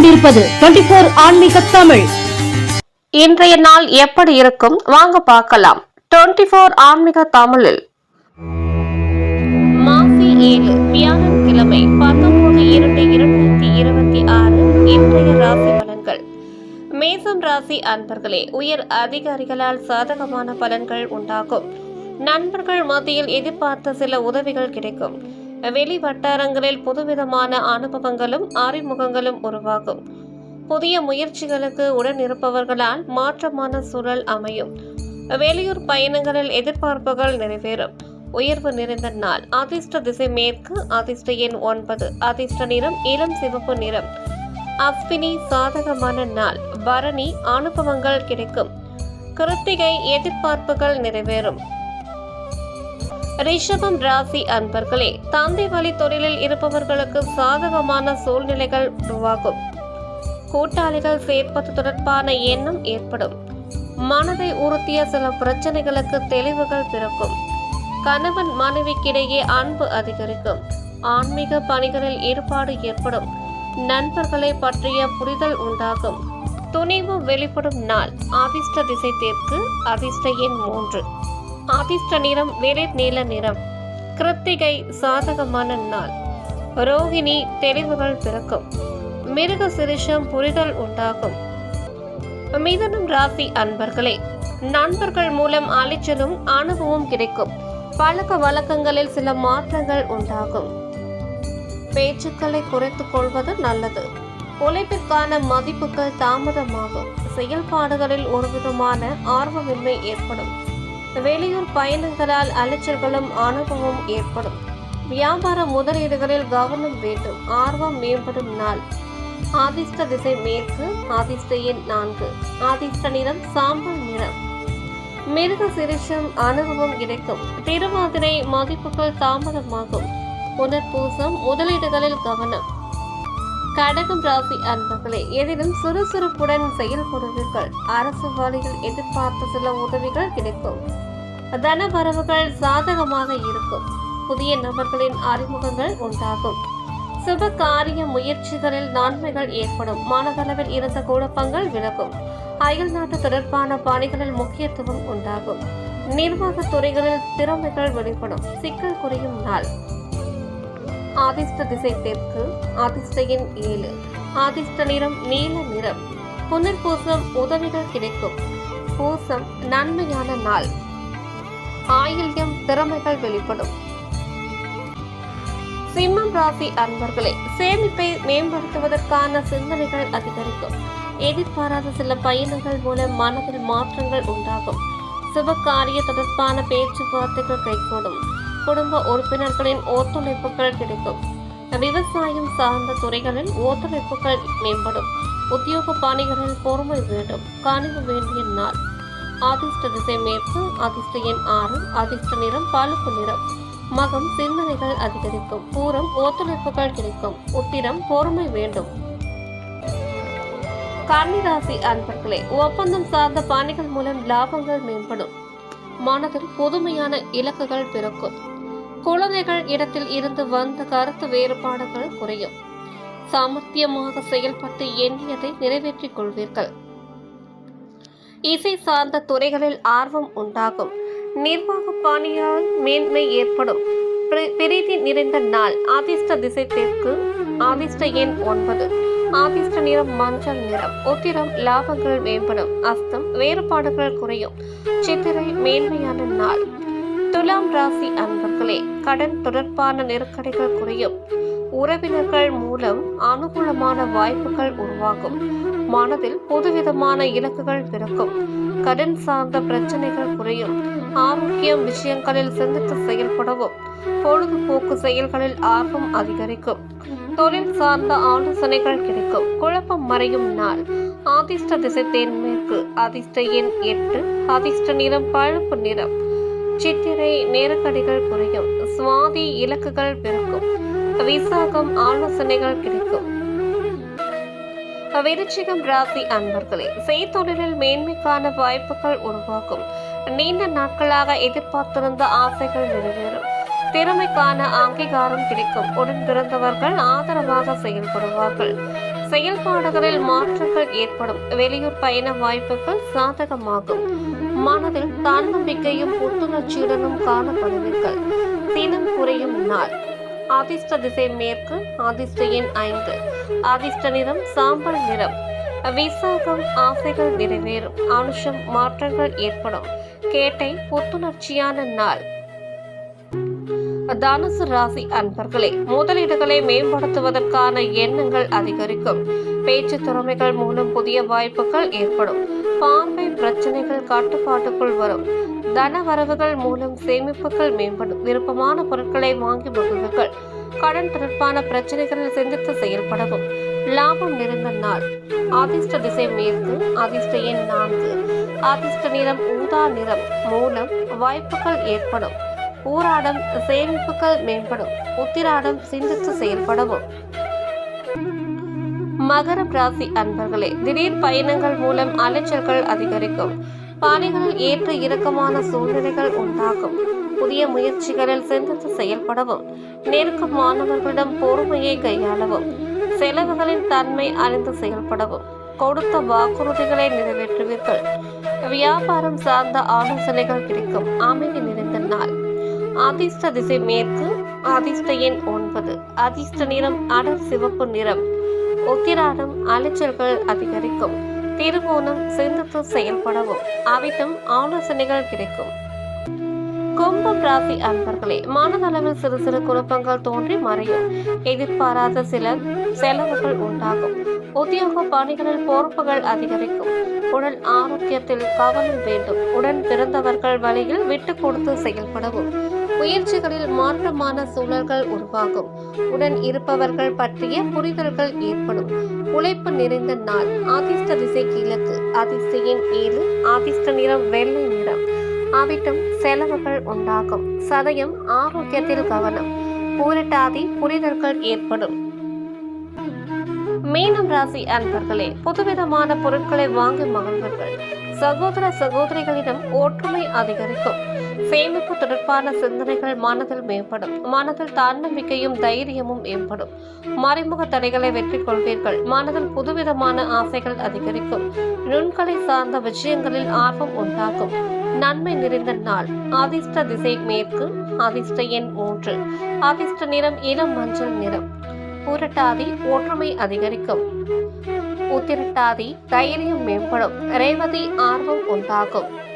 கொண்டிருப்பது twenty four ஆன்மீக தமிழ். இன்றைய நாள் எப்படி இருக்கும்? வாங்க பார்க்கலாம். டுவெண்டி ஃபோர் ஆன்மீக தமிழில். மாசி ஏழு வியாழக்கிழமை பத்தொன்பது இரண்டு இரண்டாயிரத்தி இருபத்தி ஆறு இன்றைய ராசி பலன்கள். மேசம் ராசி அன்பர்களே உயர் அதிகாரிகளால் சாதகமான பலன்கள் உண்டாகும். நண்பர்கள் மத்தியில் எதிர்பார்த்த சில உதவிகள் கிடைக்கும். வெளி வட்டாரங்களில் புதுவிதமான அனுபவங்களும் அறிமுகங்களும் உருவாகும். புதிய முயற்சிகளுக்கு உடன் இருப்பவர்களால் மாற்றமான சூழல் அமையும். வெளியூர் பயணங்களில் எதிர்பார்ப்புகள் நிறைவேறும். உயர்வு நிறைந்த நாள். அதிர்ஷ்ட திசை மேற்கு அதிர்ஷ்ட எண் ஒன்பது. அதிர்ஷ்ட நிறம் இளம் சிவப்பு நிறம். அஸ்வினி சாதகமான நாள். பரணி அனுபவங்கள் கிடைக்கும். கிருத்திகை எதிர்பார்ப்புகள் நிறைவேறும். ரிஷபம் ராசி அன்பர்களே தந்தை வழி தொழிலில் இருப்பவர்களுக்கு சாதகமான சூழ்நிலைகள் உருவாகும். கூட்டாளிகள் சேர்ப்பது தொடர்பான எண்ணம் ஏற்படும். மனதை உறுத்திய சில பிரச்சனைகளுக்கு தெளிவுகள் பிறக்கும். கணவன் மனைவிக்கிடையே அன்பு அதிகரிக்கும். ஆன்மீக பணிகளில் ஈடுபாடு ஏற்படும். நண்பர்களை பற்றிய புரிதல் உண்டாகும். துணிவு வெளிப்படும் நாள். அதிர்ஷ்ட திசை தேர்க்கு அதிர்ஷ்ட எண் மூன்று. அதிர்ஷ்ட நிறம் வெளிர் நீல நிறம். கிருத்திகை சாதகமான நாள். ரோகிணி தெளிவுகள் பிறக்கும். மிருக சிரிஷம் புரிதல் உண்டாகும். மிதனம் ராசி அன்பர்களே நண்பர்கள் மூலம் அலைச்சலும் அனுபவம் கிடைக்கும். பழக்க வழக்கங்களில் சில மாற்றங்கள் உண்டாகும். பேச்சுக்களை குறைத்துக் கொள்வது நல்லது. உழைப்பிற்கான மதிப்புகள் தாமதமாகும். செயல்பாடுகளில் ஒருவிதமான ஆர்வமின்மை ஏற்படும். வெளியூர் பயணங்களால் அலைச்சல்களும் அனுபவம் ஏற்படும். வியாபார முதலீடுகளில் கவனம் வேண்டும். ஆர்வம் மேம்படும் நாள். ஆதிஷ்ட திசை மேற்கு ஆதிஷ்ட எண் நான்கு. ஆதிஷ்ட நிறம் சாம்பல் நிறம். மிருக சிரிஷம் அனுபவம் கிடைக்கும். திருவாதிரை மதிப்புகள் தாமதமாகும். புனர்பூசம் முதலீடுகளில் கவனம். கடகம் ராசி அன்பர்களே எதிலும் சுறுசுறுப்புடன் செயல்படுவீர்கள். அரசு வழியில் எதிர்பார்த்த சில உதவிகள் கிடைக்கும். தன வரவுகள் சாதகமாக இருக்கும். புதிய நபர்களின் அறிமுகங்கள் உண்டாகும். சுப காரிய முயற்சிகளில் நன்மைகள் ஏற்படும். மனதளவில் இருந்த குழப்பங்கள் விலகும். அயல் நாட்டு தொடர்பான பணிகளில் முக்கியத்துவம் உண்டாகும். நிர்வாக துறைகளில் திறமைகள் வெளிப்படும். சிக்கல் குறையும் நாள். ஆதிஷ்ட திசை தெற்கு ஆதிஷ்ட எண் ஏழு. ஆதிஷ்ட நிறம் நீல நிறம். புனர்பூசம் உதவிகள் கிடைக்கும். பூசம் நன்மையான நாள். ஆயில்யம் திறமைகள் வெளிப்படும். சிம்மம் ராசி அன்பர்களே சேமிப்பை மேம்படுத்துவதற்கான சிந்தனைகள் அதிகரிக்கும். எதிர்பாராத சில பயணங்கள் மூலம் மனதில் மாற்றங்கள் உண்டாகும். சுபகாரிய தொடர்பான பேச்சுவார்த்தைகள் கைகூடும். குடும்ப உறுப்பினர்களின் ஒத்துழைப்புகள் கிடைக்கும். விவசாயம் சார்ந்த துறைகளில் ஒத்துழைப்புகள் மேம்படும். உத்தியோக பாணிகளில் பொறுமை வேண்டும். கனிவு வேண்டிய நாள். அதிர்ஷ்ட திசை மேற்கு அதிர்ஷ்ட எண் ஆறு அதிர்ஷ்ட நிறம் பழுப்பு நிறம். மகம் சிந்தனைகள் அதிகரிக்கும். பூரம் ஒத்துழைப்புகள் கிடைக்கும். உத்திரம் பொறுமை வேண்டும். கன்னிராசி அன்பர்களே ஒப்பந்தம் சார்ந்த பாணிகள் மூலம் லாபங்கள் மேம்படும். மனதில் புதுமையான இலக்குகள் பிறக்கும். குழந்தைகள் இடத்தில் இருந்து வந்த கருத்து வேறுபாடுகள் குறையும். சாமர்த்தியமாக செயல்பட்டு எண்ணியதை நிறைவேற்றிக் கொள்வீர்கள். இசை சார்ந்த துறைகளில் ஆர்வம் உண்டாகும். நிர்வாக பணியால் மேன்மை ஏற்படும். பிரீதி நிறைந்த நாள் ஆதிஷ்ட திசை தெற்கு ஆதிஷ்ட எண் ஒன்பது. ஆதிஷ்ட நிறம் மஞ்சள் நிறம் உத்திரம் லாபங்கள் மேம்படும். அஸ்தம் வேறுபாடுகள் குறையும். சித்திரை மேன்மையான நாள். துலாம் ராசி அன்பர்களே கடன் தொடர்பான நெருக்கடிகள் குறையும். உறவினர்கள் மூலம் அனுகூலமான வாய்ப்புகள் உருவாகும். மனதில் புதுவிதமான இலக்குகள் பிறக்கும். கடன் சார்ந்த பிரச்சனைகள் குறையும். ஆரோக்கியம் விஷயங்களில் சிந்தித்து செயல்படவும் பொழுதுபோக்கு செயல்களில் ஆர்வம் அதிகரிக்கும். தொழில் சார்ந்த ஆலோசனைகள் கிடைக்கும். குழப்பம் மறையும் நாள். அதிர்ஷ்ட திசை தென்மேற்கு அதிர்ஷ்ட எண் எட்டு அதிர்ஷ்ட நிறம் பழுப்பு நிறம். சித்திரை நெருக்கடிகள் குறையும். சுவாதி இலக்குகள் பிறக்கும் விசாகம் ஆலோசனைகள் கிடைக்கும். விருச்சிகம் ராசி அன்பர்களே செய்தொழிலில் மேன்மைக்கான வாய்ப்புகள் உருவாகும். நீண்ட நாட்களாக எதிர்பார்த்திருந்த ஆசைகள் நிறைவேறும். திறமைக்கான அங்கீகாரம் கிடைக்கும். உடன் பிறந்தவர்கள் ஆதரவாக செயல்படுவார்கள். செயல்பாடுகளில் மாற்றங்கள் ஏற்படும். வெளியூர் பயண வாய்ப்புகள் சாதகமாகும். மனதில் தன்னம்பிக்கையும் புத்துணர்ச்சியுடனும் காணப்படுவீர்கள். தினம் குறையும் நாள். அதிர்ஷ்ட திசை மேற்கு அதிர்ஷ்ட எண் ஐந்து. அதிர்ஷ்ட நிறம் சாம்பல் நிறம். விசாகம் ஆசைகள் நிறைவேறும். அனுஷம் மாற்றங்கள் ஏற்படும். கேட்டை புத்துணர்ச்சியான நாள். தனுசு ராசி அன்பர்களே முதலீடுகளை மேம்படுத்துவதற்கான எண்ணங்கள் அதிகரிக்கும். பேச்சு திறமைகள் மூலம் புதிய வாய்ப்புகள் ஏற்படும். பார்வை பிரச்சனைகள் கட்டுப்பாட்டுக்குள் வரும். தன வரவுகள் மூலம் சேமிப்புகள் மேம்படும். விருப்பமான பொருட்களை வாங்கி மகிழ்வுகள் கடன் தொடர்பான பிரச்சனைகளில் சிந்தித்து செயல்படவும். லாபம் நிறைந்த நாள். அதிர்ஷ்ட திசை மேற்கு அதிர்ஷ்ட எண் நான்கு. அதிர்ஷ்ட நிறம் ஊதா நிறம் மூலம் வாய்ப்புகள் ஏற்படும். ஊராடம் சேமிப்புகள் மேம்படும். உத்திராடம் சிந்தித்து செயல்படவும். மகரம் ராசி அன்பர்களே திடீர் பயணங்கள் மூலம் அலைச்சல்கள் அதிகரிக்கும். பணிகளில் ஏற்ற இறக்கமான சூழ்நிலைகள் உண்டாகும். புதிய முயற்சிகளில் சிந்தித்து செயல்படவும் நெருக்கமானவர்களிடம் பொறுமையை கையாளவும் செலவுகளின் தன்மை அறிந்து செயல்படவும் கொடுத்த வாக்குறுதிகளை நிறைவேற்றுவீர்கள். வியாபாரம் சார்ந்த ஆலோசனைகள் கிடைக்கும். அமைதி நிறைந்த நாள். அதிர்ஷ்ட திசை மேற்கு அதிர்ஷ்ட எண் ஒன்பது. அதிர்ஷ்ட நிறம் அடர் சிவப்பு நிறம். உத்திராடம் அலைச்சல்கள் அதிகரிக்கும். திருவோணம் சிந்தித்து செயல்படவும் அவிட்டம் ஆலோசனைகள் கிடைக்கும். கும்பம் ராசி அன்பர்களே மனதளவில் சிறு சிறு குழப்பங்கள் தோன்றி மறையும். எதிர்பாராத சில செலவுகள் உண்டாகும். உத்தியோக பணிகளில் பொறுப்புகள் அதிகரிக்கும். உடல் ஆரோக்கியத்தில் கவனம் வேண்டும். உடன் பிறந்தவர்கள் வழியில் விட்டு கொடுத்து செயல்படவும். முயற்சிகளில் மாற்றமான சூழல்கள் உருவாகும். உடன் இருப்பவர்கள் பற்றிய புரிதல்கள் ஏற்படும். உழைப்பு நிறைந்த நாள். ஆதிஷ்ட திசை கிழக்கு. அதிர்ஷ்ட எண் ஏழு. ஆதிஷ்ட நிறம் வெள்ளை நிறம். அவிட்டம் செலவுகள் உண்டாகும். சதயம் ஆரோக்கியத்தில் கவனம். பூரட்டாதி புரிதல்கள் ஏற்படும். மீனம் ராசி அன்பர்களே புதுவிதமான பொருட்களை வாங்கி மகிழ்வர்கள். சகோதர சகோதரிகளிடம் ஒற்றுமை அதிகரிக்கும். சேமிப்பு தொடர்பான சிந்தனைகள் மனதில் மேம்படும். மனதில் தன்னம்பிக்கையும் தைரியமும் மேம்படும் மறைமுக தடைகளை வெற்றி கொள்வீர்கள் மனதில் புதுவிதமான ஆசைகள் அதிகரிக்கும். நுண்கலை சார்ந்த விஷயங்களில் ஆர்வம் உண்டாகும். நன்மை நிறைந்த நாள். அதிர்ஷ்ட திசை மேற்கு அதிர்ஷ்ட எண் மூன்று. அதிர்ஷ்ட நிறம் இளம் மஞ்சள் நிறம். பூரட்டாதி ஒற்றுமை அதிகரிக்கும். உத்திரட்டாதி தைரியம் மேம்படும். ரேவதி ஆர்வம் உண்டாகும்.